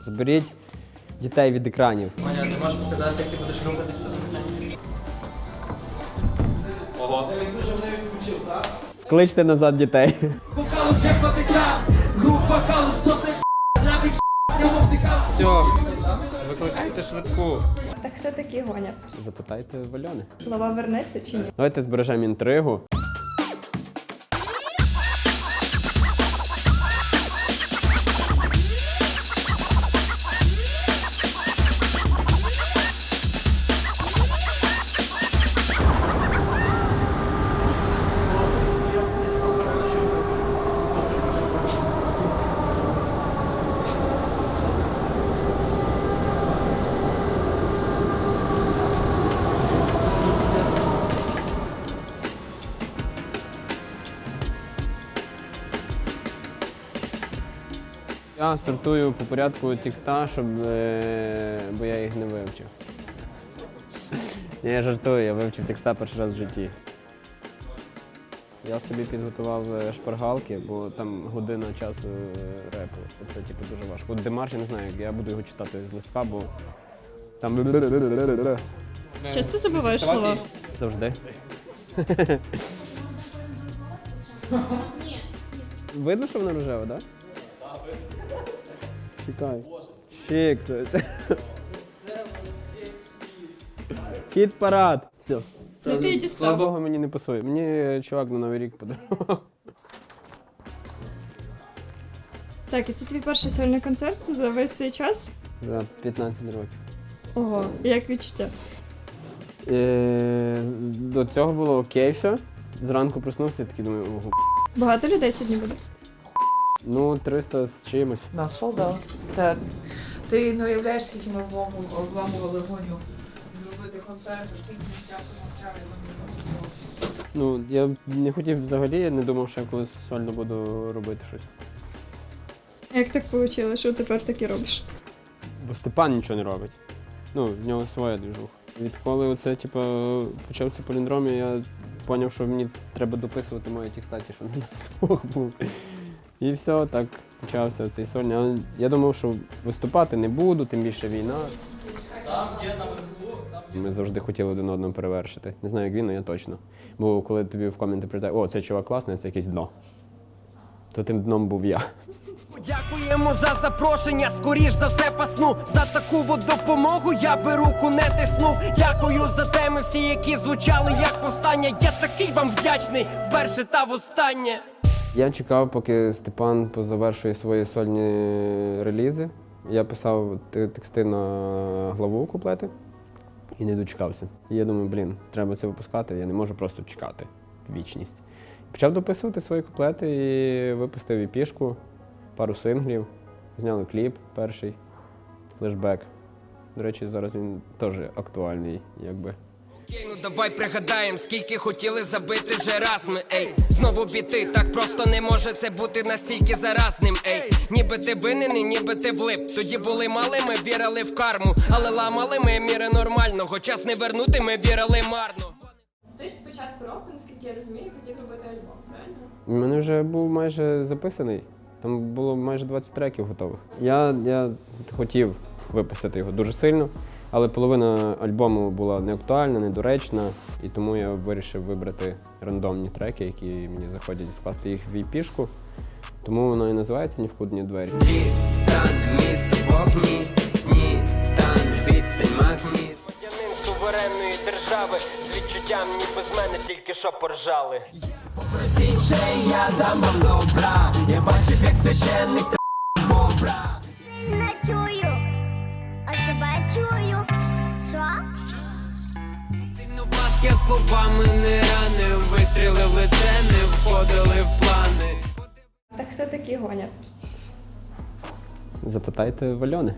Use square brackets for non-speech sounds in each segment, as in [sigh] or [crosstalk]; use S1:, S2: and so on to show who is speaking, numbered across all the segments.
S1: Заберіть дітей від екранів.
S2: Маня, ти можеш показати, як ти будеш рухатись тут на сцені? Ого.
S1: Вкличте назад дітей.
S2: Вокал вже потекав, група калу зносить навіть не вовтикав. Все, викликайте швидку.
S3: Так хто такі гонять?
S1: Запитайте в Альони.
S3: Слова вернеться чи ні?
S1: Давайте збережемо інтригу. Я сортую по порядку текста, щоб, е, бо я їх не вивчив. Я жартую, я вивчив текста перший раз в житті. Я собі підготував е, шпаргалки, бо там година часу е, репу. Це типу дуже важко. От Демарш, я не знаю, я буду його читати з листка, бо там
S3: Часто забуваєш слова?
S1: завжди. [laughs] Видно, що вона рожева, так? Чекай. Чікс. Кіт парад. Все.
S3: Ну, ти
S1: Слава. Богу, мені не пасує. Мені чувак на Новий рік подарував.
S3: Так, і це твій перший сольний концерт за весь цей час?
S1: За 15 років.
S3: Ого, як відчуття?
S1: Е, з- До цього було окей все. Зранку проснувся і такий думаю, ого.
S3: Багато людей сьогодні буде?
S1: Ну, 300 з чимось.
S4: На солдат. Так. Ти не уявляєш, скільки ми облому- обламували гоню зробити концерт, скільки ми часу навчали вони.
S1: Ну, я не хотів взагалі, я не думав, що я колись сольно буду робити щось.
S3: Як так вийшло, що тепер таки робиш?
S1: Бо Степан нічого не робить. Ну, в нього своя двіжуха. Відколи оце, типу, почався поліндром, я зрозумів, що мені треба дописувати мої ті кстати, що на нас двох був. І все, так почався цей сольний. Я думав, що виступати не буду, тим більше війна. Ми завжди хотіли один одного перевершити. Не знаю, як він, але я точно. Бо коли тобі в коменти прилітає, о, цей чувак класний, це якесь дно. То тим дном був я.
S5: Дякуємо за запрошення, скоріш за все пасну. За таку от допомогу я би руку не тиснув. Дякую за теми всі, які звучали як повстання. Я такий вам вдячний вперше та востаннє.
S1: Я чекав, поки Степан позавершує свої сольні релізи. Я писав тексти на главу куплети і не дочекався. І я думаю, блін, треба це випускати, я не можу просто чекати вічність. Почав дописувати свої куплети і випустив і пішку, пару синглів, зняли кліп перший, флешбек. До речі, зараз він теж актуальний, якби.
S5: Ей, Ну давай пригадаєм, скільки хотіли забити вже раз ми, ей, знову біти, так просто не може це бути настільки заразним, ей, ніби ти винен, і ніби ти влип. Тоді були малими, вірили в карму, але ламали ми міри нормального. Час не вернути, ми вірили марно.
S3: Ти ж спочатку року, наскільки я розумію, хотів робити альбом, правильно?
S1: У мене вже був майже записаний. Там було майже 20 треків готових. Я, я хотів випустити його дуже сильно, але половина альбому була неактуальна, недоречна, і тому я вирішив вибрати рандомні треки, які мені заходять, і скласти їх в EP-шку. Тому воно і називається Ні в кут, ні в двері.
S5: Ні, там місто вогні, ні, там відстань магніт. Водяним суверенної держави з відчуттям, ніби з мене тільки що поржали. я дам вам добра, я бачив, як священник бобра.
S6: не чую, чую. Що?
S5: Сильно вас я словами не ранив, вистріли в лице, не входили в плани.
S3: Так хто такі гонять?
S1: Запитайте в Альони.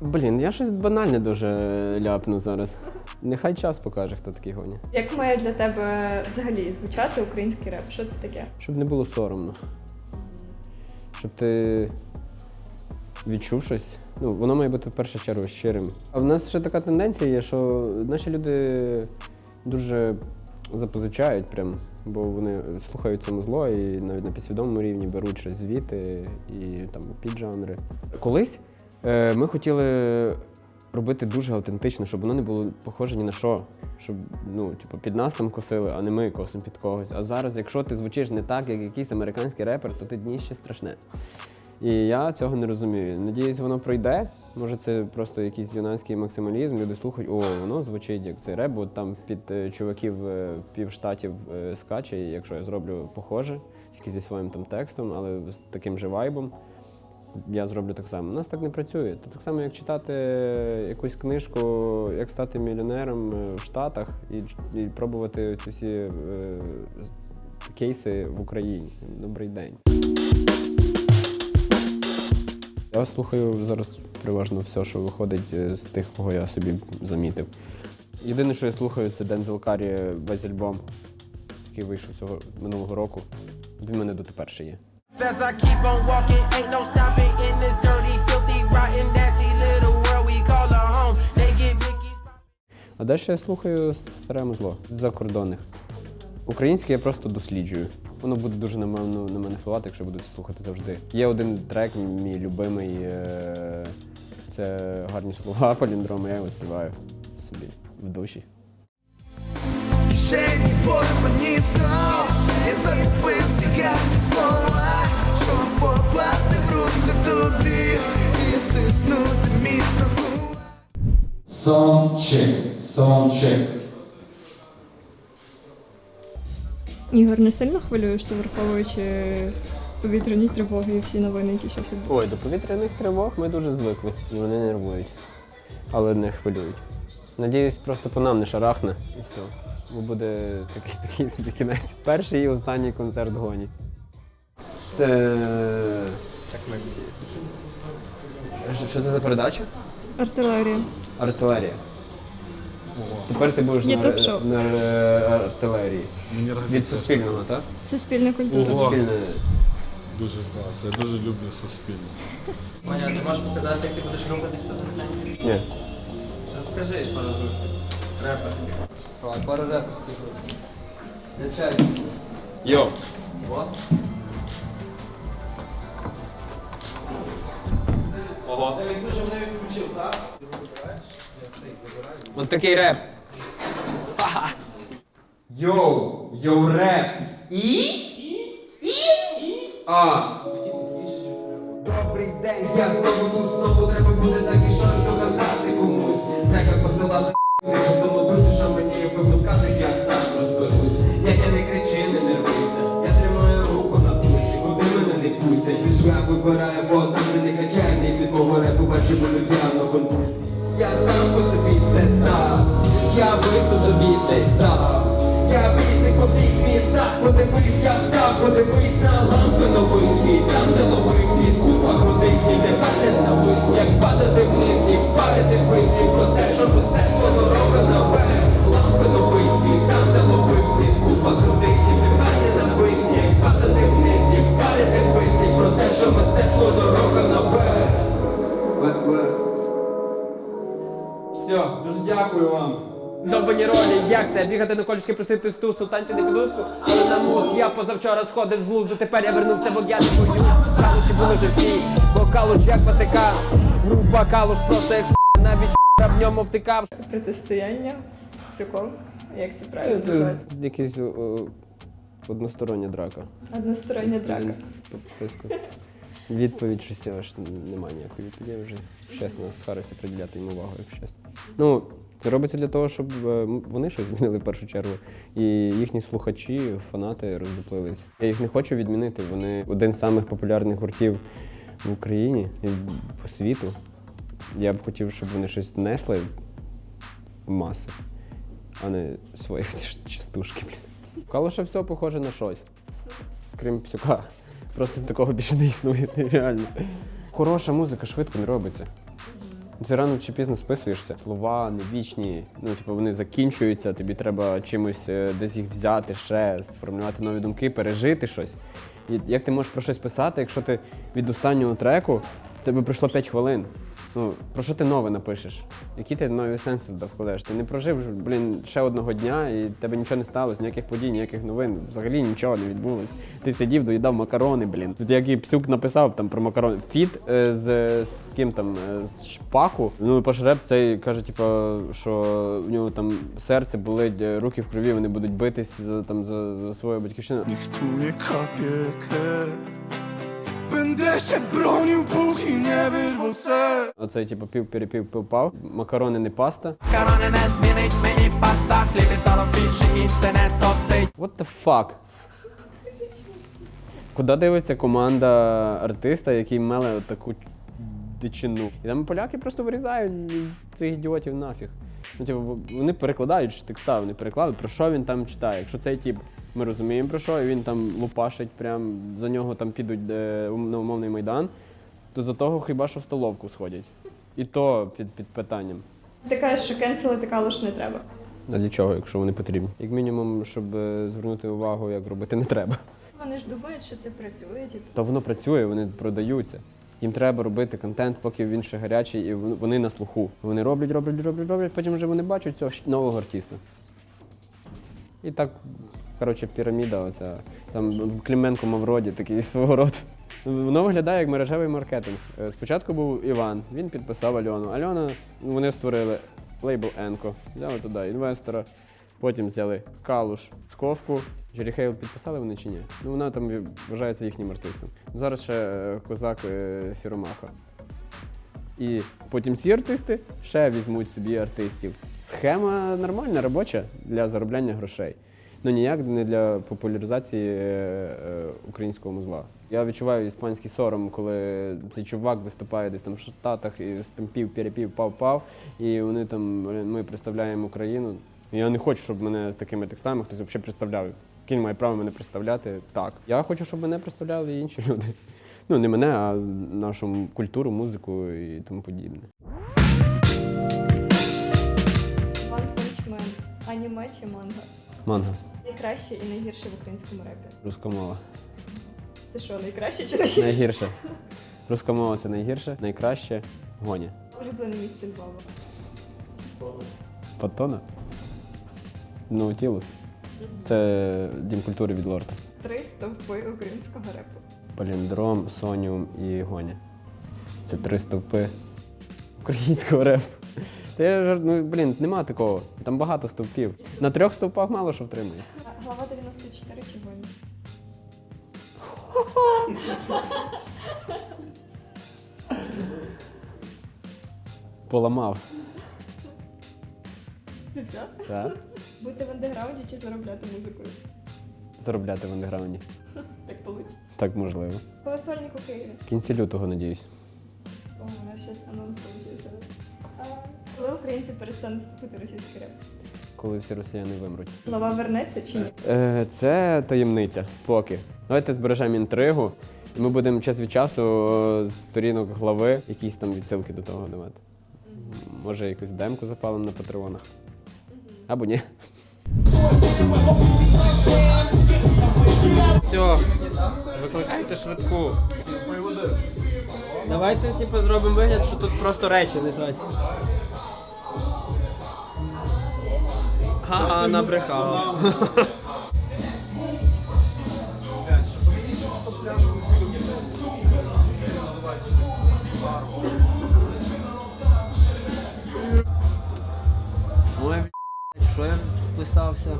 S1: Блін, я щось банальне дуже ляпну зараз. Нехай час покаже, хто такий гоня.
S3: Як має для тебе взагалі звучати український реп? Що це таке?
S1: Щоб не було соромно. Щоб ти відчув щось. Ну, воно має бути в першу чергу щирим. А в нас ще така тенденція є, що наші люди дуже запозичають прям, бо вони слухають це музло і навіть на підсвідомому рівні беруть щось звідти і там піджанри. Колись Е, Ми хотіли робити дуже автентично, щоб воно не було похоже ні на що. Щоб ну, типу, під нас там косили, а не ми косимо під когось. А зараз, якщо ти звучиш не так, як якийсь американський репер, то ти дніще страшне. І я цього не розумію. Надіюсь, воно пройде. Може, це просто якийсь юнацький максималізм. Люди слухають, о, воно звучить як цей реп, бо там під е, чуваків е, півштатів е, скаче, якщо я зроблю похоже, тільки зі своїм там текстом, але з таким же вайбом, я зроблю так само. У нас так не працює. Це так само, як читати якусь книжку, як стати мільйонером в Штатах і, і пробувати ці всі е, кейси в Україні. Добрий день. Я слухаю зараз переважно все, що виходить е, з тих, кого я собі замітив. Єдине, що я слухаю, це Дензел Карі весь альбом, який вийшов цього минулого року. Він мене дотепер ще є.
S7: As I keep on walking, ain't no stopping in this dirty, filthy, rotten, nasty little world we call a home. They get Mickey's.
S1: А далі я слухаю старе музло з закордонних. Українське я просто досліджую. Воно буде дуже на мене, на мене впливати, якщо буду це слухати завжди. Є один трек, мій любимий. е, Це гарні слова [laughs] паліндроми, я його співаю собі в душі.
S8: Кишені порвані знов Я загубився, я слова Щоб покласти в руки тобі І стиснути міцно губ
S2: Sound
S3: Ігор, не сильно хвилюєшся, враховуючи повітряні тривоги і всі новини, які зараз відбуваються?
S1: Ой, до повітряних тривог ми дуже звикли, і вони нервують, але не хвилюють. Надіюсь, просто по нам не шарахне і все. Бо буде такий, [laughs] такий собі кінець. Перший і останній концерт гоні. Це. Так ми. Що, що це за передача?
S3: Артилерія.
S1: Артилерія. Тепер ти будеш
S3: Є
S1: на,
S3: ток-шоу.
S1: на е, артилерії. Від Суспільного, так?
S3: Це спільна культура.
S9: Ого.
S1: Суспільне.
S9: Дуже клас. Я дуже люблю суспільне.
S2: Маня, ти можеш показати, як ти будеш рухатись тут на сцені?
S1: Ні.
S2: Покажи пару рухів. Реперських. Пару реперських. Я чаю.
S1: Йо.
S2: Вот. Ого.
S1: От такий реп. Йоу, йоу реп. І? І? А. Добрий день, я знову тут, знову дуже дякую вам. Довбані ролі, як це? Бігати на колішки просити стусу, танці не підлуску, але на мус я позавчора сходив з глузду, тепер я вернувся, бо я не боюсь. Калуші були вже всі, бо калуш як Ватикан. Група калуш просто як навіть в ньому втикав.
S3: Протистояння з Псюком. Як це правильно називати?
S1: Якась одностороння драка.
S3: Одностороння драка.
S1: Відповідь щось я аж немає ніякої відповіді. Вже чесно схарився приділяти йому увагу, якщо чесно. Ну, це робиться для того, щоб е, вони щось змінили в першу чергу. І їхні слухачі, фанати роздуплились. Я їх не хочу відмінити. Вони один з самих популярних гуртів в Україні і по світу. Я б хотів, щоб вони щось несли в маси, а не свої [laughs] частушки, блін. Калуша все похоже на щось крім псюка. Просто такого більше не існує, [laughs] реально. Хороша музика швидко не робиться. Це рано чи пізно списуєшся. Слова не вічні, ну типу вони закінчуються, тобі треба чимось е, десь їх взяти ще, сформулювати нові думки, пережити щось. І як ти можеш про щось писати, якщо ти від останнього треку тебе пройшло 5 хвилин? Ну, про що ти нове напишеш? Які ти нові сенси туди вкладеш? Ти не прожив, блін, ще одного дня, і тебе нічого не сталося, ніяких подій, ніяких новин, взагалі нічого не відбулось. Ти сидів, доїдав макарони, блін. Тут який псюк написав там про макарони. Фіт е, з, з ким там, е, з шпаку. Ну, пошреб цей каже, типу, що в нього там серце болить, е, руки в крові, вони будуть битись за, там, за, за свою батьківщину.
S8: Niech tu nie kapie się bronił, póki nie wyrwą se
S1: Оцей, типу, пів перепів пив пав. Макарони не паста.
S7: Makaronen ne zmienić, mini pasta Chleby salą свіжі і це не тостить
S1: What the fuck? Куди дивиться команда артиста, який меле таку дичину? І там поляки просто вирізають цих ідіотів нафіг. Ну, типу, вони перекладають текста, вони перекладуть, про що він там читає. Якщо цей тип, ми розуміємо про що, і він там лупашить, прям за нього там підуть е, на умовний майдан, то за того хіба що в столовку сходять. І то під, під питанням.
S3: Ти кажеш, що кенселити калуш не треба.
S1: А для чого, якщо вони потрібні? Як мінімум, щоб е, звернути увагу, як робити не треба.
S3: Вони ж думають, що це працює, типу.
S1: То воно працює, вони продаються. Їм треба робити контент, поки він ще гарячий, і вон- вони на слуху. Вони роблять, роблять, роблять, роблять, потім вже вони бачать цього щ- нового артиста. І так, коротше, піраміда, оця. Там Клименко Мавроді, такий [laughs] свого роду. Воно виглядає як мережевий маркетинг. Е, Спочатку був Іван, він підписав Альону. Альона, вони створили лейбл Енко, взяли туди інвестора, потім взяли Калуш, Сковку. Джері Хейл підписали вони чи ні? Ну вона там вважається їхнім артистом. Зараз ще е, козак е, Сіромаха. І потім ці артисти ще візьмуть собі артистів. Схема нормальна, робоча для заробляння грошей. Ну ніяк не для популяризації е, е, українського музла. Я відчуваю іспанський сором, коли цей чувак виступає десь там в Штатах і з пів перепів пав-пав, і вони там ми представляємо Україну. Я не хочу, щоб мене з такими текстами хтось взагалі представляв. Кінь має право мене представляти так. Я хочу, щоб мене представляли інші люди. Ну, не мене, а нашу культуру, музику і тому подібне.
S3: Punch Man. Аніме чи манга?
S1: Манга,
S3: Найкраще і найгірше в українському репі.
S1: руська мова.
S3: Це що, найкраще чи найгірше?
S1: Найгірше. Руська мова це найгірше, найкраще гоня.
S3: Улюблене місце Львова.
S1: Патона? Наутілус. Це дім культури від лорта.
S3: Три стовпи українського репу.
S1: Паліндром, Соніум і Гоня. Це три стовпи українського репу. Та я жар... ну, блін, нема такого. Там багато стовпів. На трьох стовпах мало що втримується.
S3: Глава 94 чи воні?
S1: Поламав.
S3: Це все?
S1: Так?
S3: Бути в андеграунді чи заробляти музикою?
S1: Заробляти в андеграунді.
S3: Так вийде.
S1: Так можливо.
S3: Коли сольник у Києві.
S1: В кінці лютого, надіюсь.
S3: О, у нас зараз анонс Коли українці перестануть слухати російський реп?
S1: Коли всі росіяни вимруть.
S3: Глава вернеться чи ні?
S1: Е, Це таємниця поки. Давайте збережемо інтригу. І ми будемо час від часу е, з сторінок глави якісь там відсилки до того давати. Може, якусь демку запалимо на патреонах. Або ні.
S2: Все, викликайте швидку. Давайте типу, зробимо вигляд, що тут просто речі лежать. Га-га, набрехав. Ой, що я списався?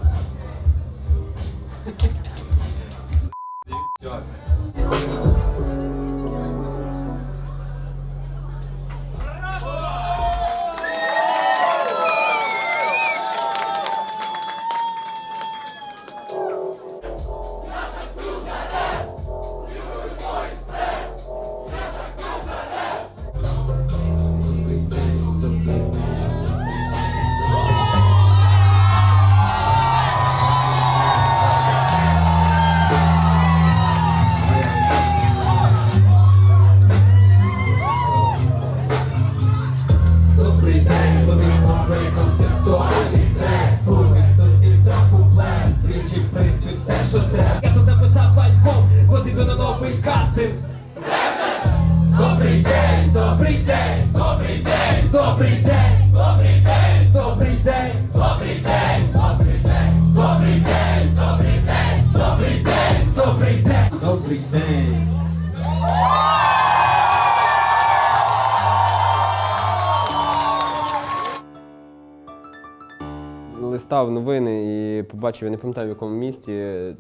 S1: Листав новини і побачив, я не пам'ятаю в якому місті, е,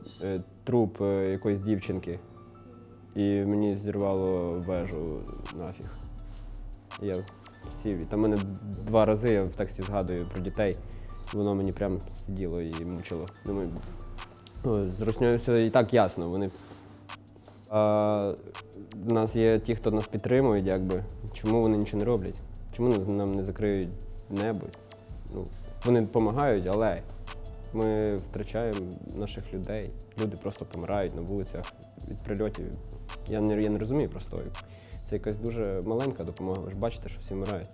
S1: труп е, якоїсь дівчинки. І мені зірвало вежу нафіг. Я сів. Там мене два рази я в тексті згадую про дітей. Воно мені прям сиділо і мучило. Думаю, ну, з Руснею все і так ясно. Вони а, в нас є ті, хто нас підтримують, якби. Чому вони нічого не роблять? Чому нам не закриють небо? Ну, вони допомагають, але ми втрачаємо наших людей. Люди просто помирають на вулицях від прильотів. Я не, я не розумію просто. Це якась дуже маленька допомога. Ви ж бачите, що всі вмирають.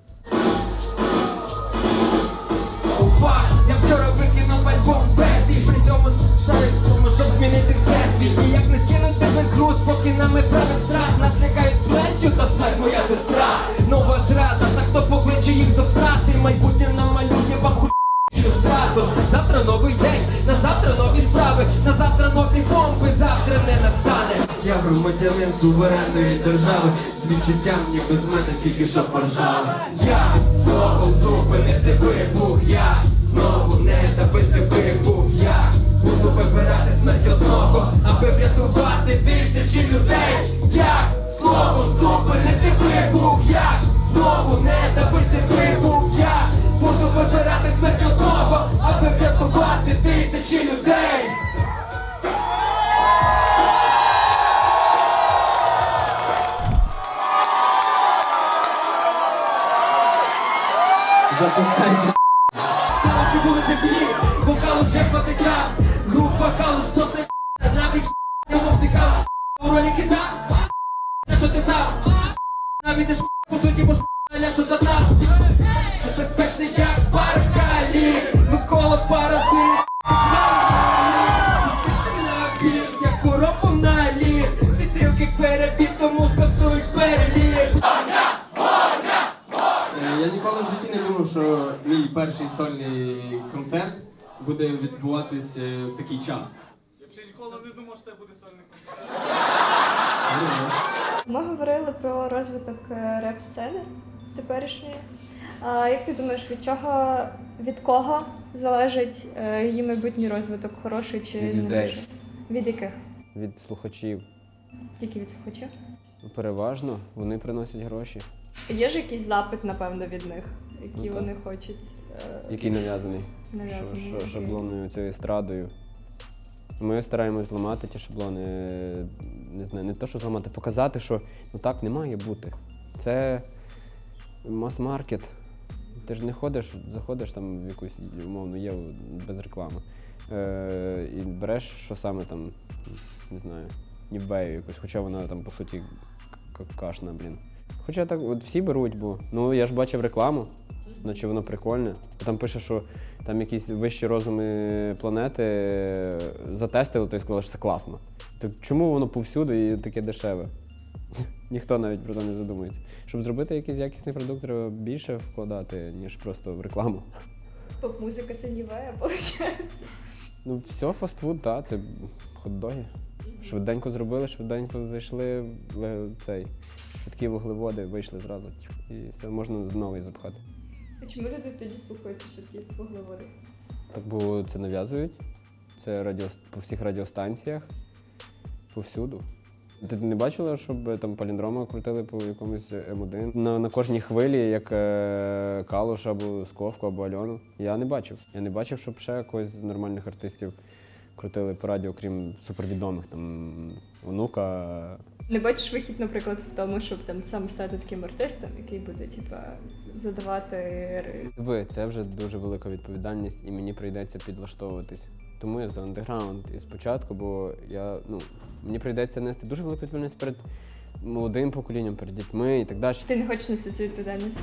S2: Я вчора викинув альбом версій, при цьому шариш в тому, щоб змінити всесвіт. І як не скинуть тебе з груз, поки нами править страх, нас лякають смертю, та смерть моя сестра. Нова зрада, та хто покличе їх до страти, майбутнє намалює вам хуй зраду. Завтра новий день, на завтра нові справи, на завтра нові бомби, завтра не настане. Я громадянин суверенної держави, з відчуттям, ніби з мене тільки що поржали. Я знову зупинити вибух, я знову не добити вибух, я буду вибирати смерть одного, аби врятувати тисячі людей. Я словом зупинити вибух, я знову не добити вибух, буду вибирати смерть одного, аби врятувати тисячі людей. Запускайте. Наші вулиці всі, вокал вже потекав, група калус просто навіть не у ролі кита, що ти там, по суті, бо
S10: перший сольний концерт буде відбуватись е, в такий час.
S9: Я б ще ніколи не думав, що це буде сольник.
S3: Ми говорили про розвиток е, реп-сцени теперішньої. А як ти думаєш, від чого від кого залежить е, її майбутній розвиток, хороший чи
S1: Від людей.
S3: Від яких?
S1: Від слухачів
S3: Тільки від слухачів?
S1: переважно вони приносять гроші,
S3: Є ж якийсь запит, напевно, від них, які
S1: Ну,
S3: вони хочуть. Е,
S1: який нав'язаний.
S3: Нав'язаний,
S1: Ш- ш-
S3: окей.
S1: шаблоною цією естрадою. Ми стараємось зламати ті шаблони, не знаю, не то, що зламати, показати, що ну так не має бути. Це мас-маркет. Ти ж не ходиш, заходиш там в якусь умовну єву без реклами. Е, і береш, що саме там, не знаю, нівею якусь, хоча вона там по суті к- кашна, блін. Хоча так, от всі беруть, бо ну я ж бачив рекламу, наче воно прикольне. Там пише, що там якісь вищі розуми планети е, затестили, то й сказали, що це класно. Так чому воно повсюди і таке дешеве? [laughs] Ніхто навіть про це не задумується. Щоб зробити якийсь якісний продукт, треба більше вкладати, ніж просто в рекламу.
S3: Поп-музика це нівея, виходить.
S1: Ну, все, фастфуд, так, це хот-доги. Швиденько зробили, швиденько зайшли, цей, швидкі вуглеводи, вийшли зразу. І все, можна новий запхати.
S3: А чому люди тоді слухають швидкі вуглеводи?
S1: Так, бо це нав'язують. Це радіо, по всіх радіостанціях, повсюду. Ти не бачила, щоб там паліндрома крутили по якомусь М1? На, на кожній хвилі, як е, Калуш або Сковку, або Альону. Я не бачив. Я не бачив, щоб ще когось з нормальних артистів крутили по радіо, крім супервідомих, там онука.
S3: Не бачиш вихід, наприклад, в тому, щоб там сам стати таким артистом, який буде, типа, задавати
S1: Ви, це вже дуже велика відповідальність, і мені прийдеться підлаштовуватись. Тому я за андеграунд і спочатку, бо я, ну, мені прийдеться нести дуже велику відповідальність перед молодим поколінням, перед дітьми і так далі.
S3: Ти не хочеш нести цю відповідальність?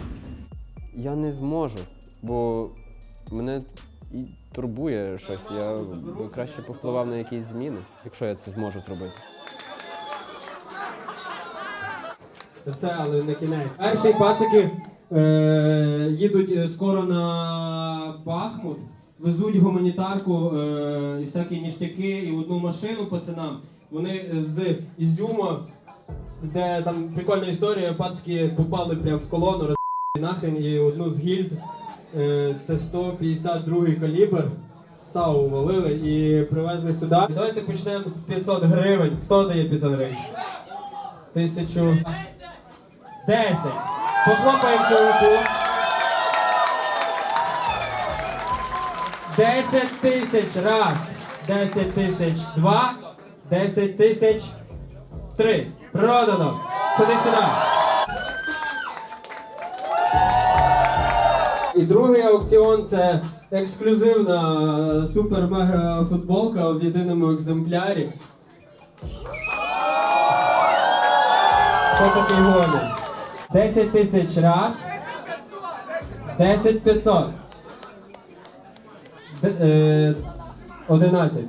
S1: Я не зможу, бо мене і турбує щось. Я краще повпливав на якісь зміни, якщо я це зможу зробити.
S10: Це все, але не кінець. Перші пацики е, їдуть е, скоро на Бахмут, везуть гуманітарку е, і всякі ніштяки, і одну машину пацанам. Вони з Ізюма, де там прикольна історія, пацки попали прямо в колону, роз нахрен, і одну з гільз. Е, це 152 калібр. САУ валили і привезли сюди. Давайте почнемо з 500 гривень. Хто дає 500 гривень? Тисячу. Десять. Похлопаємо чоловіку. Десять тисяч. Раз. Десять тисяч. Два. Десять тисяч. Три. Продано. Ходи сюди. І другий аукціон це ексклюзивна супер-мега футболка в єдиному екземплярі. Хто такий гонить? 10 тисяч раз. 10 500. Д- е, 11.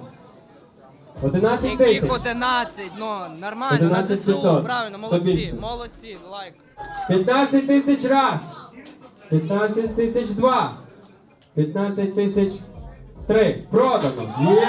S10: 11 тисяч.
S5: 11, ну нормально,
S10: 11 500. Хто більше?
S5: молодці, лайк.
S10: 15 тисяч раз. 15 тисяч два. 15 тисяч три. Продано. Є!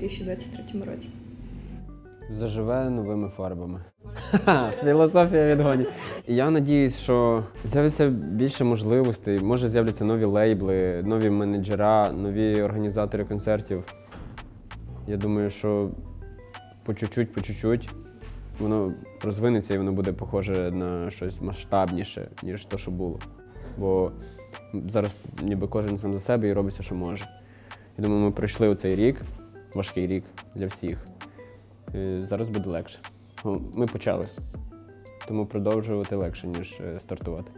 S3: 2023 році?
S1: Заживе новими фарбами. Філософія відгонів. Я надіюсь, що з'явиться більше можливостей. Може з'являться нові лейбли, нові менеджера, нові організатори концертів. Я думаю, що по чуть-чуть, по чуть-чуть воно розвинеться і воно буде похоже на щось масштабніше, ніж то, що було. Бо зараз ніби кожен сам за себе і робиться, що може. Я думаю, ми пройшли оцей рік, важкий рік для всіх. Зараз буде легше. Ми почали. Тому продовжувати легше, ніж е, стартувати.